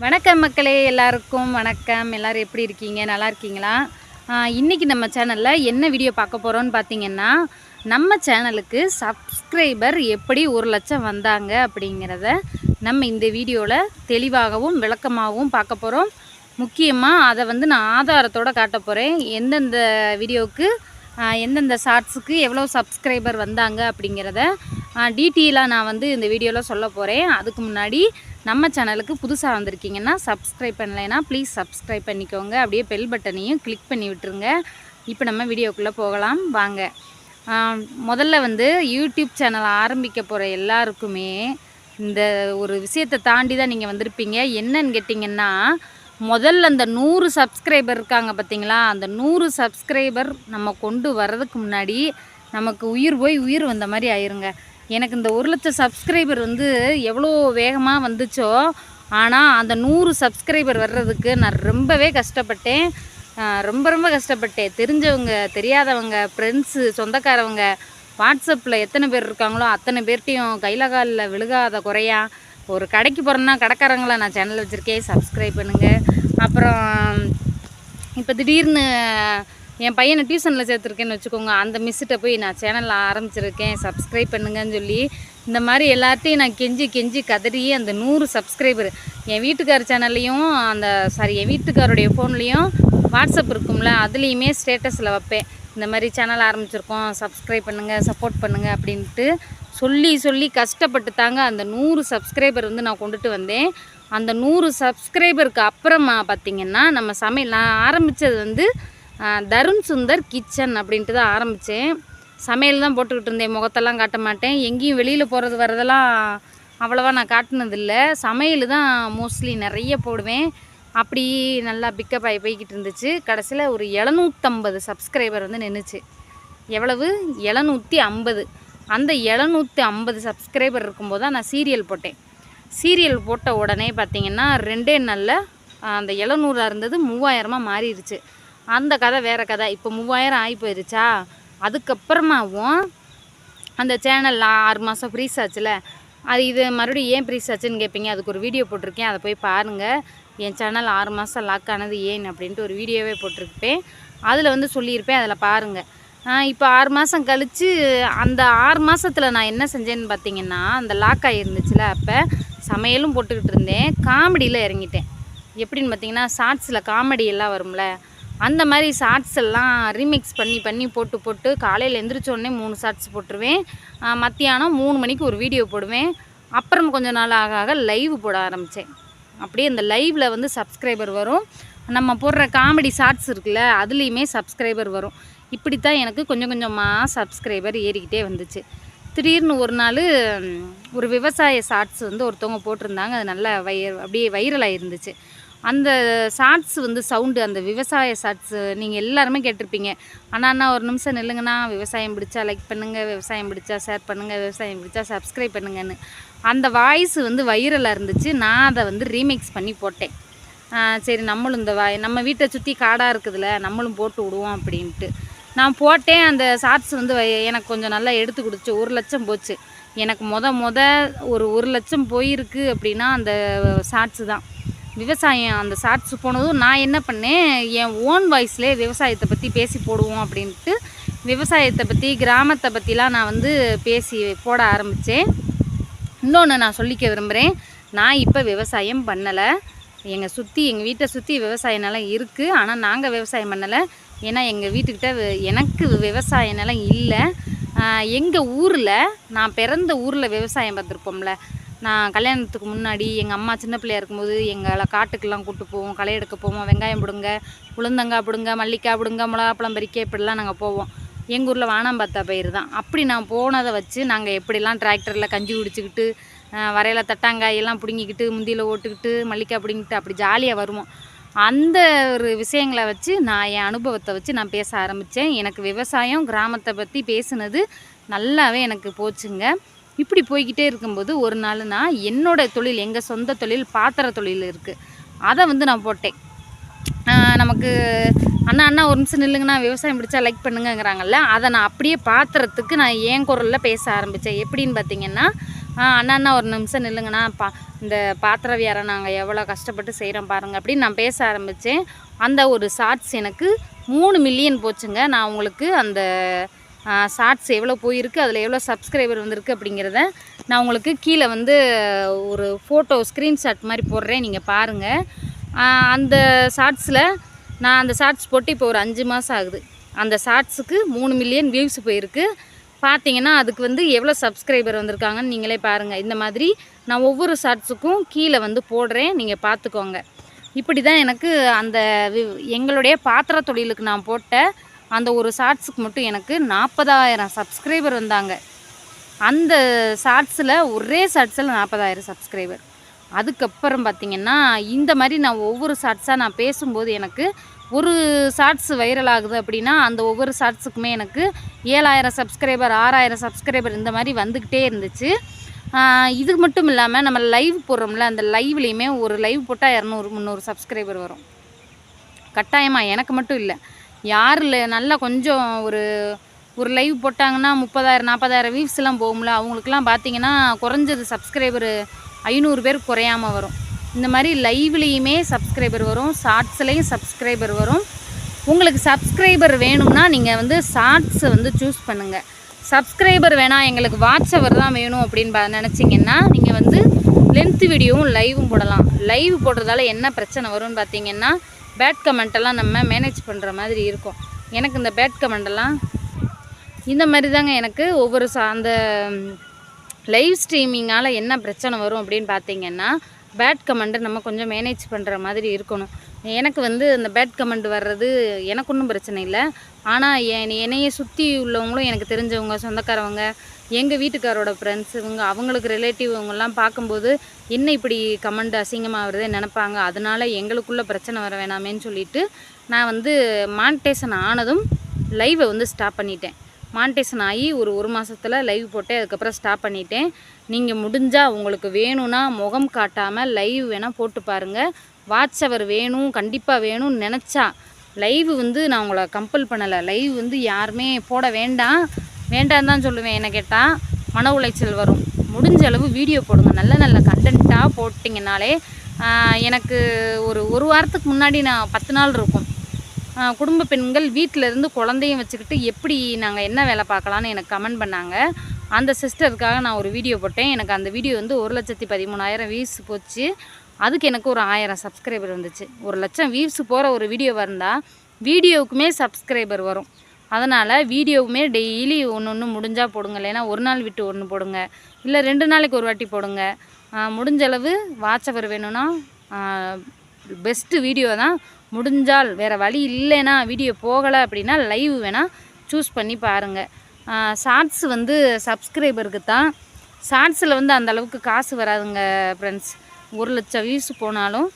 வணக்கம் மக்களே எல்லாருக்கும் வணக்கம். எல்லாரும் எப்படி இருக்கீங்க? நல்லா இருக்கீங்களா? இன்றைக்கி நம்ம சேனலில் என்ன வீடியோ பார்க்க போகிறோன்னு பார்த்தீங்கன்னா நம்ம சேனலுக்கு சப்ஸ்கிரைபர் எப்படி ஒரு லட்சம் வந்தாங்க அப்படிங்கிறத நம்ம இந்த வீடியோவில் தெளிவாகவும் விளக்கமாகவும் பார்க்க போகிறோம் முக்கியமாக அதை வந்து நான் ஆதாரத்தோடு காட்ட போகிறேன் எந்தெந்த வீடியோவுக்கு எந்தெந்த ஷார்ட்ஸுக்கு எவ்வளோ சப்ஸ்கிரைபர் வந்தாங்க அப்படிங்கிறத டீட்டெயிலாக நான் வந்து இந்த வீடியோவில் சொல்ல போகிறேன் அதுக்கு முன்னாடி நம்ம சேனலுக்கு புதுசாக வந்திருக்கீங்கன்னா சப்ஸ்கிரைப் பண்ணலைன்னா ப்ளீஸ் சப்ஸ்கிரைப் பண்ணிக்கோங்க. அப்படியே பெல் பட்டனையும் கிளிக் பண்ணி விட்டுருங்க. இப்போ நம்ம வீடியோக்குள்ளே போகலாம். வாங்க. முதல்ல வந்து யூடியூப் சேனல் ஆரம்பிக்க போகிற எல்லாருக்குமே இந்த ஒரு விஷயத்தை தாண்டி தான் நீங்கள் வந்திருப்பீங்க. என்னன்னு கேட்டிங்கன்னா முதல்ல அந்த நூறு சப்ஸ்கிரைபர் இருக்காங்க பார்த்தீங்களா அந்த நூறு சப்ஸ்கிரைபர் நம்ம கொண்டு வர்றதுக்கு முன்னாடி நமக்கு உயிர் போய் உயிர் வந்த மாதிரி ஆயிருங்க. எனக்கு இந்த ஒரு லட்சம் சப்ஸ்கிரைபர் வந்து எவ்வளோ வேகமாக வந்துச்சோ ஆனால் அந்த நூறு சப்ஸ்கிரைபர் வர்றதுக்கு நான் ரொம்பவே கஷ்டப்பட்டேன். ரொம்ப ரொம்ப கஷ்டப்பட்டேன். தெரிஞ்சவங்க தெரியாதவங்க ஃப்ரெண்ட்ஸு சொந்தக்காரவங்க வாட்ஸ்அப்பில் எத்தனை பேர் இருக்காங்களோ அத்தனை பேர்ட்டையும் கையில் காலில் விழுகாத குறையா ஒரு கடைக்கு போகிறேன்னா கடைக்காரங்கள நான் சேனல் வச்சுருக்கேன் சப்ஸ்கிரைப் பண்ணுங்கள் அப்புறம் இப்போ திடீர்னு என் பையனை டியூஷனில் சேர்த்துருக்கேன்னு வச்சுக்கோங்க. அந்த மிஸ்கிட்ட போய் நான் சேனலில் ஆரம்பிச்சிருக்கேன். சப்ஸ்கிரைப் பண்ணுங்கன்னு சொல்லி இந்த மாதிரி எல்லார்ட்டையும் நான் கெஞ்சி கெஞ்சி கதறி அந்த நூறு சப்ஸ்கிரைபர் என் வீட்டுக்கார் சேனல்லையும் அந்த சாரி என் வீட்டுக்காருடைய ஃபோன்லேயும் வாட்ஸ்அப் இருக்கும்ல அதுலேயுமே ஸ்டேட்டஸில் வைப்பேன். இந்த மாதிரி சேனல் ஆரம்பிச்சிருக்கோம். சப்ஸ்கிரைப் பண்ணுங்கள் சப்போர்ட் பண்ணுங்கள் அப்படின்ட்டு சொல்லி சொல்லி கஷ்டப்பட்டு தாங்க அந்த நூறு சப்ஸ்கிரைபர் வந்து நான் கொண்டுட்டு வந்தேன். அந்த நூறு சப்ஸ்கிரைபருக்கு அப்புறமா பார்த்திங்கன்னா நம்ம சமையல் நான் ஆரம்பித்தது வந்து தருண் சுந்தர் கிச்சன் அப்படின்ட்டு தான் ஆரம்பித்தேன் சமையல் தான் போட்டுக்கிட்டு இருந்தேன். முகத்தெல்லாம் காட்ட மாட்டேன். எங்கேயும் வெளியில் போகிறது வரதெல்லாம் அவ்வளோவா நான் காட்டினதில்லை. சமையல் தான் மோஸ்ட்லி நிறைய போடுவேன். அப்படி நல்லா பிக்கப் ஆகி போய்கிட்டு இருந்துச்சு. கடைசியில் ஒரு எழுநூற்றம்பது சப்ஸ்கிரைபர் வந்து நின்றுச்சு எவ்வளவு? எழுநூற்றி ஐம்பது. அந்த எழுநூற்றி ஐம்பது சப்ஸ்கிரைபர் இருக்கும்போது தான் நான் சீரியல் போட்டேன். சீரியல் போட்ட உடனே பார்த்திங்கன்னா ரெண்டே நாளில் அந்த எழுநூறாக இருந்தது மூவாயிரமாக மாறிடுச்சு. அந்த கதை வேறு கதை. இப்போ மூவாயிரம் ஆகி போயிருச்சா? அதுக்கப்புறமாவும் அந்த சேனல் ஆறு மாதம் ஃப்ரீஸ் ஆச்சுல. அது இது மறுபடியும் ஏன் ஃப்ரீஸ் ஆச்சுன்னு கேட்பீங்க அதுக்கு ஒரு வீடியோ போட்டிருக்கேன். அதை போய் பாருங்கள் என் சேனல் ஆறு மாதம் லாக் ஆனது ஏன் அப்படின்ட்டு ஒரு வீடியோவே போட்டிருப்பேன். அதில் வந்து சொல்லியிருப்பேன். அதில் பாருங்கள் இப்போ ஆறு மாதம் கழித்து அந்த ஆறு மாதத்தில் நான் என்ன செஞ்சேன்னு பார்த்தீங்கன்னா அந்த லாக் ஆகிருந்துச்சுல அப்போ சமையலும் போட்டுக்கிட்டு இருந்தேன். காமெடியில் இறங்கிட்டேன். எப்படின்னு பார்த்தீங்கன்னா ஷார்ட்ஸில் காமெடி எல்லாம் வரும்ல. அந்த மாதிரி ஷார்ட்ஸ் எல்லாம் ரீமிக்ஸ் பண்ணி பண்ணி போட்டு போட்டு காலையில் எந்திரிச்ச மூணு ஷார்ட்ஸ் போட்டுருவேன். மத்தியானம் மூணு மணிக்கு ஒரு வீடியோ போடுவேன். அப்புறம் கொஞ்ச நாள் ஆக ஆக லைவ் போட ஆரம்பித்தேன் அப்படியே அந்த லைவில் வந்து சப்ஸ்கிரைபர் வரும். நம்ம போடுற காமெடி ஷார்ட்ஸ் இருக்குல்ல அதுலேயுமே சப்ஸ்கிரைபர் வரும். இப்படி தான் எனக்கு கொஞ்சம் கொஞ்சமாக சப்ஸ்கிரைபர் ஏறிக்கிட்டே வந்துச்சு. திடீர்னு ஒரு நாள் ஒரு விவசாய ஷார்ட்ஸ் வந்து ஒருத்தவங்க போட்டிருந்தாங்க. அது நல்லா வைர அப்படியே வைரலாக இருந்துச்சு அந்த ஷார்ட்ஸ் வந்து சவுண்டு அந்த விவசாய ஷார்ட்ஸு நீங்கள் எல்லாருமே கேட்டிருப்பீங்க. ஆனால் அண்ணா ஒரு நிமிஷம் நில்லுங்கண்ணா. விவசாயம் பிடிச்சா லைக் பண்ணுங்கள் விவசாயம் பிடிச்சா ஷேர் பண்ணுங்கள் விவசாயம் பிடிச்சா சப்ஸ்கிரைப் பண்ணுங்கன்னு. அந்த வாய்ஸ் வந்து வைரலாக இருந்துச்சு. நான் அதை வந்து ரீமிக்ஸ் பண்ணி போட்டேன். சரி நம்மளும் இந்த வாய் நம்ம வீட்டை சுற்றி காடாக இருக்குதுல்ல நம்மளும் போட்டு விடுவோம் அப்படின்ட்டு. நான் போட்டேன் அந்த ஷார்ட்ஸ் வந்து வை- எனக்கு கொஞ்சம் நல்லா எடுத்து கொடுத்துச்சு ஒரு லட்சம் போச்சு. எனக்கு மொத மொத ஒரு ஒரு லட்சம் போயிருக்கு அப்படின்னா அந்த ஷார்ட்ஸு தான். விவசாயம் அந்த ஷார்ட்ஸ் போனதும் நான் என்ன பண்ணேன் என் ஓன் வாய்ஸ்லேயே விவசாயத்தை பற்றி பேசி போடுவோம் அப்படின்ட்டு விவசாயத்தை பற்றி கிராமத்தை பற்றிலாம் நான் வந்து பேசி போட ஆரம்பித்தேன் இன்னொன்று நான் சொல்லிக்க விரும்புகிறேன் நான் இப்போ விவசாயம் பண்ணலை. எங்கள் சுற்றி எங்கள் வீட்டை சுற்றி விவசாய நிலம் இருக்குது ஆனால் நாங்கள் விவசாயம் பண்ணலை. ஏன்னா எங்கள் வீட்டுக்கிட்ட எனக்கு விவசாய நிலம் இல்லை. எங்கள் ஊரில் நான் பிறந்த ஊரில் விவசாயம் பார்த்துருப்போம்ல நான் கல்யாணத்துக்கு முன்னாடி எங்கள் அம்மா சின்ன பிள்ளையா இருக்கும்போது எங்களை காட்டுக்கெல்லாம் கூட்டு போவோம் களை எடுக்க போவோம் வெங்காயம் பிடுங்க உளுந்தங்காய் பிடுங்க மல்லிக்காய் பிடுங்க மிளகாப்பழம் பறிக்க இப்படிலாம் நாங்கள் போவோம். எங்கள் ஊரில் வானாம்பாத்தா பயிர் தான். அப்படி நான் போனதை வச்சு நாங்கள் எப்படிலாம் டிராக்டரில் கஞ்சி குடிச்சிக்கிட்டு வரையில் தட்டாங்காயெல்லாம் பிடுங்கிக்கிட்டு முந்தியில் ஓட்டுக்கிட்டு மல்லிக்காய் பிடுங்கிட்டு அப்படி ஜாலியாக வருவோம். அந்த ஒரு விஷயங்களை வச்சு நான் என் அனுபவத்தை வச்சு நான் பேச ஆரம்பித்தேன் எனக்கு விவசாயம் கிராமத்தை பற்றி பேசுனது நல்லாவே எனக்கு போச்சுங்க. இப்படி போய்கிட்டே இருக்கும்போது ஒரு நாள் நான் என்னோட தொழில் எங்கள் சொந்த தொழில் பாத்திர தொழில் இருக்குது அதை வந்து நான் போட்டேன். நமக்கு அண்ணா அண்ணா ஒரு நிமிஷம் நில்லுங்கண்ணா விவசாயம் பிடிச்சா லைக் பண்ணுங்கங்கிறாங்கல்ல அதை நான் அப்படியே பாத்திரத்துக்கு நான் ஏன் குரலில் பேச ஆரம்பித்தேன் எப்படின்னு பார்த்தீங்கன்னா அண்ணா அண்ணா ஒரு நிமிஷம் நில்லுங்கண்ணா பா இந்த பாத்திர வியாரை நாங்கள் எவ்வளோ கஷ்டப்பட்டு செய்கிறோம் பாருங்கள் அப்படின்னு நான் பேச ஆரம்பித்தேன் அந்த ஒரு ஷார்ட்ஸ் எனக்கு மூணு மில்லியன் போச்சுங்க. நான் உங்களுக்கு அந்த ஷார்ட்ஸ் எவ்வளோ போயிருக்கு அதில் எவ்வளோ சப்ஸ்கிரைபர் வந்திருக்கு அப்படிங்கிறத நான் உங்களுக்கு கீழே வந்து ஒரு ஃபோட்டோ ஸ்க்ரீன்ஷாட் மாதிரி போடுறேன் நீங்கள் பாருங்கள் அந்த ஷார்ட்ஸில் நான் அந்த ஷார்ட்ஸ் போட்டு இப்போ ஒரு அஞ்சு மாதம் ஆகுது. அந்த ஷார்ட்ஸுக்கு மூணு மில்லியன் வியூஸ் போயிருக்கு. பார்த்தீங்கன்னா அதுக்கு வந்து எவ்வளோ சப்ஸ்கிரைபர் வந்திருக்காங்கன்னு நீங்களே பாருங்கள் இந்த மாதிரி நான் ஒவ்வொரு ஷார்ட்ஸுக்கும் கீழே வந்து போடுறேன் நீங்கள் பார்த்துக்கோங்க இப்படி தான் எனக்கு அந்த எங்களுடைய பாத்திர தொழிலுக்கு நான் போட்ட அந்த ஒரு ஷார்ட்ஸுக்கு மட்டும் எனக்கு நாற்பதாயிரம் சப்ஸ்கிரைபர் வந்தாங்க. அந்த ஷார்ட்ஸில் ஒரே ஷார்ட்ஸில் நாற்பதாயிரம் சப்ஸ்கிரைபர். அதுக்கப்புறம் பார்த்திங்கன்னா இந்த மாதிரி நான் ஒவ்வொரு ஷார்ட்ஸாக நான் பேசும்போது எனக்கு ஒரு ஷார்ட்ஸ் வைரல் ஆகுது அப்படின்னா அந்த ஒவ்வொரு ஷார்ட்ஸுக்குமே எனக்கு ஏழாயிரம் சப்ஸ்கிரைபர் ஆறாயிரம் சப்ஸ்கிரைபர் இந்த மாதிரி வந்துக்கிட்டே இருந்துச்சு. இது மட்டும் இல்லாமல் நம்ம லைவ் போடுறோம்ல அந்த லைவ்லேயுமே ஒரு லைவ் போட்டால் இரநூறு முந்நூறு சப்ஸ்கிரைபர் வரும். கட்டாயமாக எனக்கு மட்டும் இல்லை. யாரில் நல்லா கொஞ்சம் ஒரு ஒரு லைவ் போட்டாங்கன்னா முப்பதாயிரம் நாற்பதாயிரம் வியூஸ்லாம் போகும்ல அவங்களுக்குலாம் பார்த்தீங்கன்னா குறைஞ்சது சப்ஸ்கிரைபரு ஐநூறு பேர் குறையாம வரும். இந்த மாதிரி லைவ்லேயுமே சப்ஸ்கிரைபர் வரும் ஷார்ட்ஸ்லேயும் சப்ஸ்கிரைபர் வரும். உங்களுக்கு சப்ஸ்கிரைபர் வேணும்னா நீங்கள் வந்து ஷார்ட்ஸை வந்து சூஸ் பண்ணுங்கள் சப்ஸ்கிரைபர் வேணாம் எங்களுக்கு வாட்ச்அவர் தான் வேணும் அப்படின்னு பா நினச்சிங்கன்னா நீங்கள் வந்து லென்த் வீடியோவும் லைவும் போடலாம். லைவ் போடுறதால என்ன பிரச்சனை வரும்னு பார்த்தீங்கன்னா பேட் கமெண்ட்டெல்லாம் நம்ம மேனேஜ் பண்ணுற மாதிரி இருக்கும். எனக்கு இந்த பேட் கமெண்டெல்லாம் இந்த மாதிரி தாங்க எனக்கு ஒவ்வொரு சா அந்த லைவ் ஸ்ட்ரீமிங்கால் என்ன பிரச்சனை வரும் அப்படின்னு பார்த்தீங்கன்னா பேட் கமெண்ட்டை நம்ம கொஞ்சம் மேனேஜ் பண்ணுற மாதிரி இருக்கணும். எனக்கு வந்து அந்த பேட் கமெண்ட் வர்றது எனக்கு ஒன்றும் பிரச்சனை இல்லை. ஆனால் என் என்னையை சுற்றி உள்ளவங்களும் எனக்கு தெரிஞ்சவங்க சொந்தக்காரவங்க எங்கள் வீட்டுக்காரோட ஃப்ரெண்ட்ஸ் இவங்க அவங்களுக்கு ரிலேட்டிவ் இவங்கெல்லாம் பார்க்கும்போது என்ன இப்படி கமெண்ட் அசிங்கமாக வருதே? நினப்பாங்க. அதனால் எங்களுக்குள்ளே பிரச்சனை வர வேணாமேன்னு சொல்லிட்டு நான் வந்து மானிட்டேஷன் ஆனதும் லைவை வந்து ஸ்டாப் பண்ணிட்டேன். மானிட்டேஷன் ஆகி ஒரு ஒரு மாதத்தில் லைவ் போட்டேன் அதுக்கப்புறம் ஸ்டாப் பண்ணிட்டேன். நீங்கள் முடிஞ்சால் உங்களுக்கு வேணும்னா முகம் காட்டாமல் லைவ் வேணால் போட்டு பாருங்கள் வாட்ச் அவர் வேணும் கண்டிப்பாக வேணும்னு நினச்சா லைவ் வந்து நான் உங்களை கம்பல் பண்ணலை. லைவ் வந்து யாருமே போட வேண்டாம். வேண்டாம் தான் சொல்லுவேன் என்ன கேட்டால் மன உளைச்சல் வரும். முடிஞ்ச அளவு வீடியோ போடுங்க. நல்ல நல்ல கண்டென்ட்டாக போட்டிங்கனாலே எனக்கு ஒரு ஒரு வாரத்துக்கு முன்னாடி நான் பத்து நாள் இருக்கும். குடும்ப பெண்கள் வீட்டில் இருந்து குழந்தையும் வச்சுக்கிட்டு எப்படி நாங்கள் என்ன வேலை பார்க்கலான்னு எனக்கு கமெண்ட் பண்ணாங்க. அந்த சிஸ்டருக்காக நான் ஒரு வீடியோ போட்டேன். எனக்கு அந்த வீடியோ வந்து ஒரு லட்சத்தி பதிமூணாயிரம் வியூஸ் போச்சு. அதுக்கு எனக்கு ஒரு ஆயிரம் சப்ஸ்கிரைபர் வந்துச்சு. ஒரு லட்சம் வியூஸ் போகிற ஒரு வீடியோ வந்தால் வீடியோவுக்குமே சப்ஸ்கிரைபர் வரும். அதனால் வீடியோவுமே டெய்லி ஒன்று ஒன்று முடிஞ்சால் போடுங்க. இல்லைன்னா ஒரு நாள் விட்டு ஒன்று போடுங்க. இல்லை ரெண்டு நாளைக்கு ஒரு வாட்டி போடுங்க. முடிஞ்சளவு முடிஞ்ச அளவு வாட்சவர் வேணும்னா பெஸ்ட்டு வீடியோ தான். முடிஞ்சால் வேறு வழி இல்லைன்னா வீடியோ போகலை அப்படின்னா லைவ் வேணால் சூஸ் பண்ணி பாருங்கள் ஷார்ட்ஸ் வந்து சப்ஸ்கிரைபருக்கு தான். ஷார்ட்ஸில் வந்து அந்த அளவுக்கு காசு வராதுங்க ஃப்ரெண்ட்ஸ் ஒரு லட்சம் வியூஸ் போனாலும்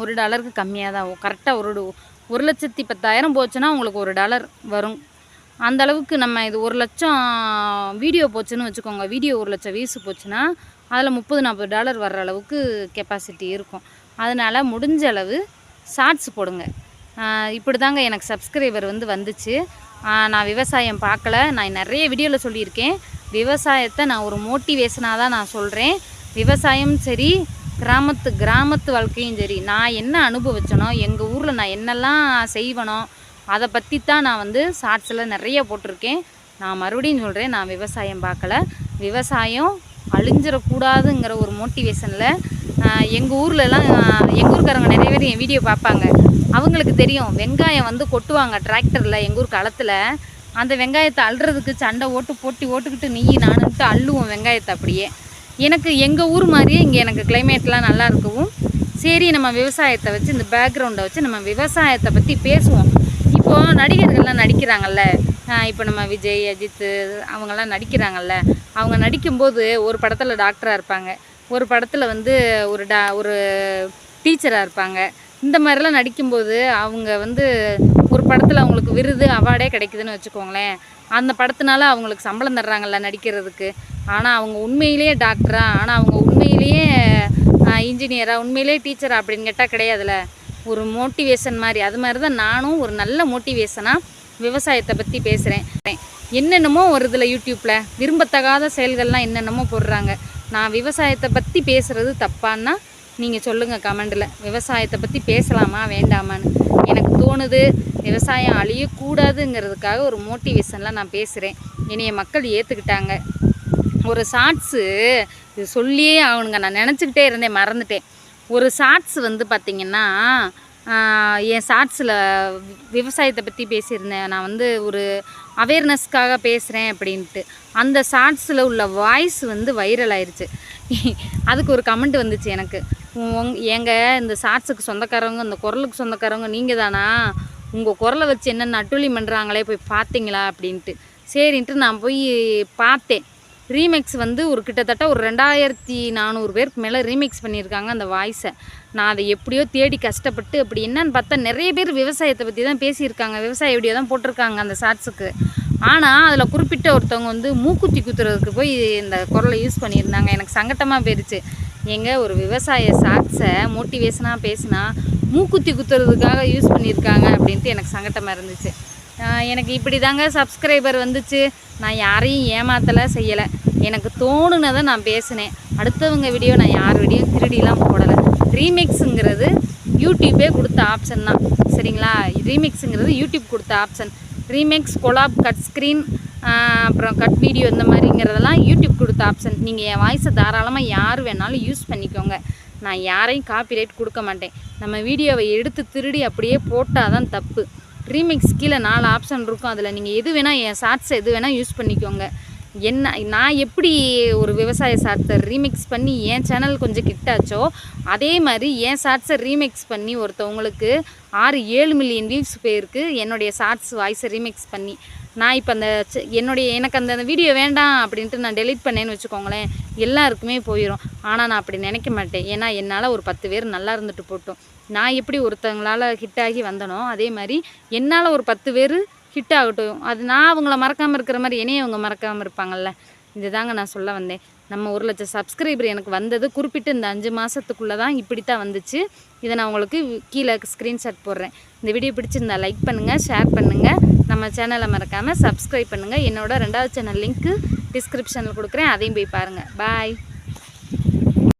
ஒரு டாலருக்கு கம்மியாக தான். ஆகும் கரெக்டாக ஒரு ஒரு லட்சத்தி பத்தாயிரம் போச்சுன்னா உங்களுக்கு ஒரு டாலர் வரும். அந்த அளவுக்கு நம்ம இது ஒரு லட்சம் வீடியோ போச்சுன்னு வச்சுக்கோங்க. வீடியோ ஒரு லட்சம் வீசு போச்சுன்னா அதில் முப்பது நாற்பது டாலர் வர்ற அளவுக்கு கெப்பாசிட்டி இருக்கும். அதனால் முடிஞ்ச அளவு ஷார்ட்ஸ் போடுங்க. இப்படி தாங்க எனக்கு சப்ஸ்கிரைபர் வந்து வந்துச்சு. நான் விவசாயம் பார்க்கல. நான் நிறைய வீடியோவில் சொல்லியிருக்கேன். விவசாயத்தை நான் ஒரு மோட்டிவேஷனாக தான் நான் சொல்கிறேன் விவசாயம் சரி கிராமத்து கிராமத்து வாழ்க்கையும் சரி நான் என்ன அனுபவிச்சனோ எங்கள் ஊரில் நான் என்னெல்லாம் செய்வனோ அதை பற்றி தான் நான் வந்து ஷார்ட்ஸில் நிறைய போட்டிருக்கேன். நான் மறுபடியும் சொல்கிறேன் நான் விவசாயம் பார்க்கல. விவசாயம் அழிஞ்சிடக்கூடாதுங்கிற ஒரு மோட்டிவேஷனில் எங்கள் ஊர்லலாம் எங்கள் ஊருக்காரங்க நிறைய பேர் என் வீடியோ பார்ப்பாங்க. அவங்களுக்கு தெரியும் வெங்காயம் வந்து கொட்டுவாங்க டிராக்டரில் எங்கள் ஊர் களத்தில். அந்த வெங்காயத்தை அள்ளுறதுக்கு சண்டை ஓட்டு போட்டி ஓட்டுக்கிட்டு நீ நானுன்ட்டு அள்ளுவோம் வெங்காயத்தை அப்படியே. எனக்கு எங்கள் ஊர் மாதிரியே இங்கே எனக்கு கிளைமேட்லாம் நல்லா இருக்கவும் சரி நம்ம விவசாயத்தை வச்சு இந்த பேக்ரவுண்டை வச்சு நம்ம விவசாயத்தை பற்றி பேசுவோம். இப்போது நடிகர்கள்லாம் நடிக்கிறாங்கல்ல இப்போ நம்ம விஜய் அஜித் அவங்கெல்லாம் நடிக்கிறாங்கல்ல அவங்க நடிக்கும்போது ஒரு படத்தில் டாக்டராக இருப்பாங்க ஒரு படத்தில் வந்து ஒரு டா ஒரு டீச்சராக இருப்பாங்க. இந்த மாதிரிலாம் நடிக்கும்போது அவங்க வந்து ஒரு படத்தில் அவங்களுக்கு விருது அவார்டே கிடைக்குதுன்னு வச்சுக்கோங்களேன். அந்த படத்தினால அவங்களுக்கு சம்பளம் தர்றாங்கல்ல நடிக்கிறதுக்கு. ஆனால் அவங்க உண்மையிலேயே டாக்டரா? ஆனால் அவங்க உண்மையிலேயே இன்ஜினியராக உண்மையிலேயே டீச்சரா? அப்படின்னு கேட்டால் கிடையாதுல்ல. ஒரு மோட்டிவேஷன் மாதிரி. அது மாதிரி தான் நானும் ஒரு நல்ல மோட்டிவேஷனாக விவசாயத்தை பற்றி பேசுகிறேன் என்னென்னமோ வருதுல யூடியூப்பில் விரும்பத்தகாத செயல்கள்லாம் என்னென்னமோ போடுறாங்க. நான் விவசாயத்தை பற்றி பேசுகிறது தப்பான்னா நீங்கள் சொல்லுங்கள் கமெண்டில். விவசாயத்தை பற்றி பேசலாமா? வேண்டாமான்னு. எனக்கு தோணுது விவசாயம் அழியக்கூடாதுங்கிறதுக்காக ஒரு மோட்டிவேஷனில் நான் பேசுகிறேன் என்னைய மக்கள் ஏற்றுக்கிட்டாங்க ஒரு ஷார்ட்ஸு இது சொல்லியே ஆகணுங்க. நான் நினச்சிக்கிட்டே இருந்தேன் மறந்துட்டேன். ஒரு ஷார்ட்ஸ் வந்து பார்த்திங்கன்னா என் ஷார்ட்ஸில் விவசாயத்தை பற்றி பேசியிருந்தேன். நான் வந்து ஒரு அவேர்னஸ்க்காக பேசுகிறேன் அப்படின்ட்டு. அந்த ஷார்ட்ஸில் உள்ள வாய்ஸ் வந்து வைரல் ஆயிடுச்சு அதுக்கு ஒரு கமெண்ட் வந்துச்சு எனக்கு. ஏங்க இந்த ஷார்ட்ஸுக்கு சொந்தக்காரவங்க இந்த குரலுக்கு சொந்தக்காரவங்க நீங்கள் தானா? உங்கள் குரலை வச்சு என்னென்ன நட்டுலி பண்ணுறாங்களே போய் பார்த்தீங்களா அப்படின்ட்டு. சரின்ட்டு நான் போய் பார்த்தேன் ரீமிக்ஸ் வந்து ஒரு கிட்டத்தட்ட ஒரு ரெண்டாயிரத்தி நானூறு பேருக்கு மேலே ரீமிக்ஸ் பண்ணியிருக்காங்க அந்த வாய்ஸை. நான் அதை எப்படியோ தேடி கஷ்டப்பட்டு அப்படி என்னன்னு பார்த்தா நிறைய பேர் விவசாயத்தை பற்றி தான் பேசியிருக்காங்க. விவசாய வீடியோ தான் போட்டிருக்காங்க அந்த ஷார்ட்ஸுக்கு ஆனால் அதில் குறிப்பிட்ட ஒருத்தவங்க வந்து மூக்குத்தி குத்துறதுக்கு போய் இந்த குரலை யூஸ் பண்ணியிருந்தாங்க. எனக்கு சங்கட்டமாக போயிடுச்சு எங்க ஒரு விவசாய சாட்ஸை மோட்டிவேஷனாக பேசினா மூக்குத்தி குத்துறதுக்காக யூஸ் பண்ணியிருக்காங்க அப்படின்ட்டு எனக்கு சங்கட்டமாக இருந்துச்சு. எனக்கு இப்படி தாங்க சப்ஸ்கிரைபர் வந்துச்சு. நான் யாரையும் ஏமாத்தலை செய்யலை. எனக்கு தோணுனதை நான் பேசினேன். அடுத்தவங்க வீடியோ நான் யார் வீடியோ திருடிலாம் போடலை. ரீமிக்ஸுங்கிறது யூடியூப்பே கொடுத்த ஆப்ஷன் தான். சரிங்களா? ரீமிக்ஸுங்கிறது யூடியூப் கொடுத்த option. Remix collab cut screen அப்புறம் கட் வீடியோ இந்த மாதிரிங்கிறதெல்லாம் யூடியூப் கொடுத்த ஆப்ஷன் நீங்கள் என் வாய்ஸை தாராளமாக யார் வேணாலும் யூஸ் பண்ணிக்கோங்க. நான் யாரையும் காப்பி ரைட் கொடுக்க மாட்டேன். நம்ம வீடியோவை எடுத்து திருடி அப்படியே போட்டால் தான் தப்பு. ரீமிக்ஸ் கீழே நாலு ஆப்ஷன் இருக்கும் அதில். நீங்கள் எது வேணால் என் ஷார்ட்ஸ் எது வேணால் யூஸ் பண்ணிக்கோங்க. என்ன நான் எப்படி ஒரு விவசாய ஷார்ட்ஸை ரீமிக்ஸ் பண்ணி என் சேனல் கொஞ்சம் கிட்டாச்சோ அதே மாதிரி என் ஷார்ட்ஸை ரீமிக்ஸ் பண்ணி ஒருத்தவங்களுக்கு ஆறு ஏழு மில்லியன் வியூஸ் போயிருக்கு என்னுடைய ஷார்ட்ஸ் வாய்ஸை ரீமிக்ஸ் பண்ணி நான் இப்போ அந்த என்னுடைய எனக்கு அந்த வீடியோ வேண்டாம் அப்படின்ட்டு நான் டெலீட் பண்ணேன்னு வச்சுக்கோங்களேன் எல்லாருக்குமே போயிடும் ஆனால் நான் அப்படி நினைக்க மாட்டேன். ஏன்னா என்னால் ஒரு பத்து பேர் நல்லா இருந்துட்டு போட்டோம். நான் எப்படி ஒருத்தங்களால் ஹிட் ஆகி வந்தனோ அதே மாதிரி என்னால் ஒரு பத்து பேர் ஹிட் ஆகட்டும். அது நான் அவங்கள மறக்காமல் இருக்கிற மாதிரி என்னையும் அவங்க மறக்காமல் இருப்பாங்கள்ல இதுதாங்க நான் சொல்ல வந்தேன். நம்ம ஒரு லட்சம் சப்ஸ்கிரைபர் எனக்கு வந்தது குறிப்பிட்டு இந்த அஞ்சு மாதத்துக்குள்ளே தான் இப்படி தான் வந்துச்சு. இதை நான் உங்களுக்கு கீழே ஸ்க்ரீன்ஷாட் போடுறேன். இந்த வீடியோ பிடிச்சிருந்தா லைக் பண்ணுங்கள் ஷேர் பண்ணுங்கள் நம்ம சேனலை மறக்காமல் சப்ஸ்கிரைப் பண்ணுங்கள் என்னோட ரெண்டாவது சேனல் லிங்க்கு டிஸ்கிரிப்ஷனில் கொடுக்குறேன். அதையும் போய் பாருங்கள் பாய்